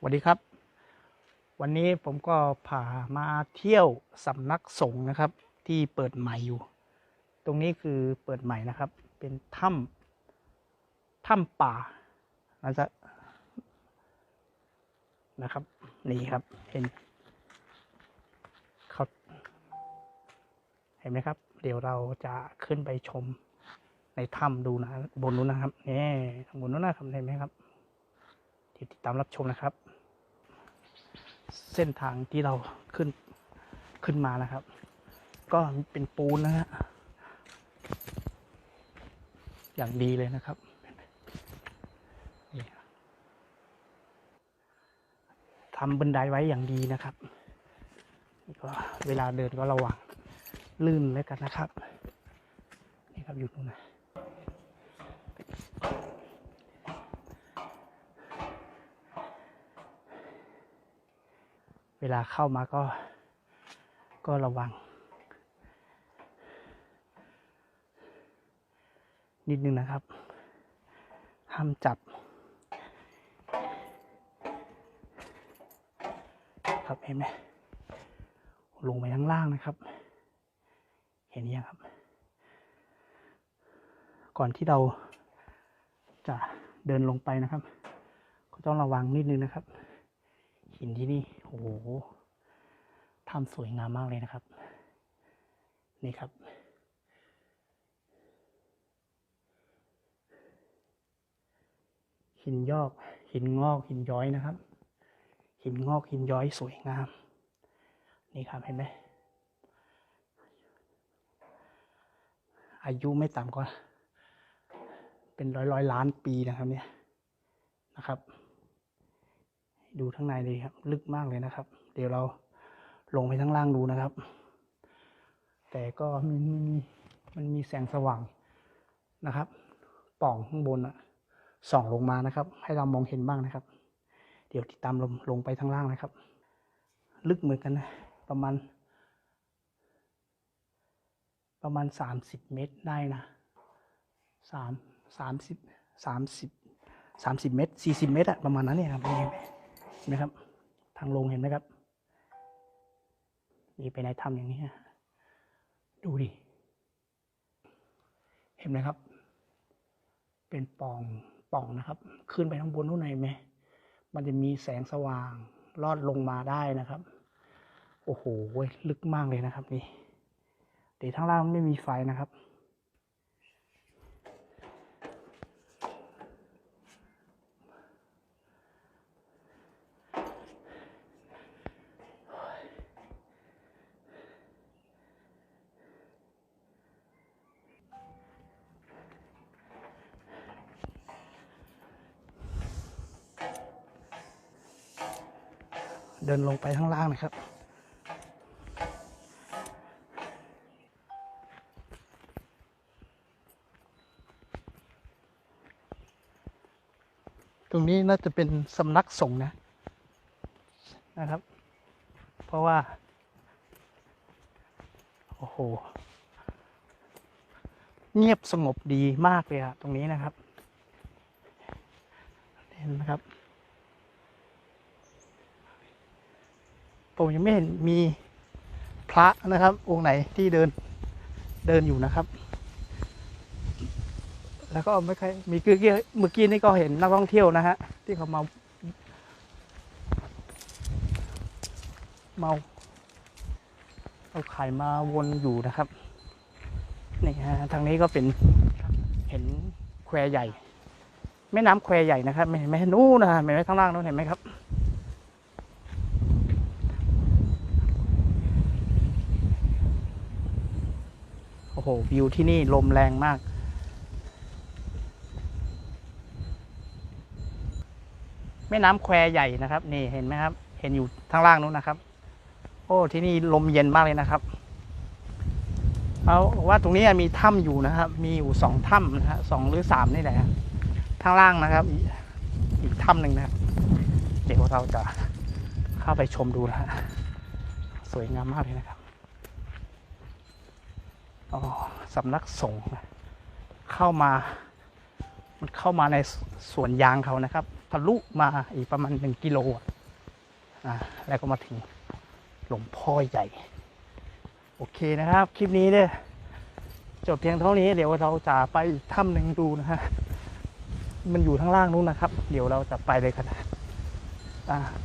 สวัสดีครับ วันนี้ผมก็พามาเที่ยวสำนักสงฆ์นะครับ ที่เปิดใหม่อยู่ ตรงนี้คือเปิดใหม่นะครับ เป็นถ้ำถ้ำป่านะจ๊ะนะครับ นี่ครับเห็นเขาเห็นไหมครับ เดี๋ยวเราจะขึ้นไปชมในถ้ำดูนะบนนู้นนะครับนี่บนนู้นนะครับเห็นไหมครับ ติดตามรับชมนะครับ เส้นทางที่เราขึ้นขึ้นมานะครับ ก็เป็นปูนนะฮะอย่างดีเลยนะครับทำบันไดไว้อย่างดีนะครับก็เวลาเดินก็ระวังลื่นแล้วกันนะครับ นี่ครับอยู่ตรงไหน เวลาเข้ามาก็ก็ระวัง นิดนึงนะครับ ห้ามจับ ครับเห็นไหมลงไปข้างล่างนะครับ เห็นยังครับ ก่อนที่เราจะเดินลงไปนะครับ ก็ต้องระวังนิดนึงนะครับ หินที่นี่โอ้โหทำสวยงามมากเลยนะครับ นี่ครับ หินยอก หินงอก หินย้อยนะครับ หินงอกหินย้อยสวยงาม นี่ครับเห็นไหมอายุไม่ต่ำกว่าเป็นร้อยร้อยล้านปีนะครับเนี่ยนะครับ ดูข้างในเลยครับ ลึกมากเลยนะครับ เดี๋ยวเราลงไปข้างล่างดูนะครับ แต่ก็มันมีมันมีแสงสว่างนะครับ ป่องข้างบนอะส่องลงมานะครับ ให้เรามองเห็นบ้างนะครับ เดี๋ยวติดตามลงลงไปข้างล่างนะครับ ลึกเหมือนกันนะประมาณ ประมาณสามสิบเมตรได้นะสามสามสิบสามสิบสามสิบเมตรสี่สิบเมตรอะประมาณนั้นเนี่ยครับ นไหมเห็นไหมครับ ทางลงเห็นไหมครับ นี่ไปในถ้ำอย่างนี้ฮะดูดิ เห็นไหมครับ เป็นป่องป่องนะครับ ขึ้นไปข้างบนนู้นไหนไหมมันจะมีแสงสว่างลอดลงมาได้นะครับ โอ้โหลึกมากเลยนะครับ นี่แต่ข้างล่างไม่มีไฟนะครับ เดินลงไปข้างล่างนะครับ ตรงนี้น่าจะเป็นสำนักสงฆ์นะนะครับ เพราะว่า โอ้โห เงียบสงบดีมากเลยอะตรงนี้นะครับ เห็นไหมครับ ผมยังไม่เห็นมีพระนะครับ องค์ไหนที่เดินเดินอยู่นะครับ แล้วก็ไม่เคยมีเมื่อกี้เมื่อกี้นี่ก็เห็นนักท่องเที่ยวนะฮะที่เขามาเมาเอาไข่มาวนอยู่นะครับนี่ฮะทางนี้ก็เป็นเห็นแควใหญ่แม่น้ำแควใหญ่นะครับไม่เห็นไหมนู้นนะเห็นไหมข้างล่างนู้นเห็นไหมครับ โอ้โหวิวที่นี่ลมแรงมาก แม่น้ำแควใหญ่นะครับ นี่เห็นไหมครับ เห็นอยู่ทางล่างนู้นนะครับ โอ้ที่นี่ลมเย็นมากเลยนะครับเอาว่าตรงนี้มีถ้ำอยู่นะครับ มีอยู่สองถ้ำนะฮะสองหรือสามนี่แหละทางล่างนะครับ อีกถ้ำหนึ่งนะครับ เดี๋ยวเราจะเข้าไปชมดูนะฮะสวยงามมากเลยนะครับ สำนักสงฆ์เข้ามา มันเข้ามาในสวนยางเขานะครับทะลุมาอีกประมาณหนึ่งกิโลอะอ่าแล้วก็มาถึงหลวงพ่อใหญ่ โอเคนะครับ คลิปนี้เนี่ยจบเพียงเท่านี้เดี๋ยวเราจะไปอีกถ้ำหนึ่งดูนะฮะมันอยู่ข้างล่างนู้นนะครับ เดี๋ยวเราจะไปเลยครับ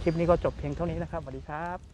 คลิปนี้ก็จบเพียงเท่านี้นะครับสวัสดีครับ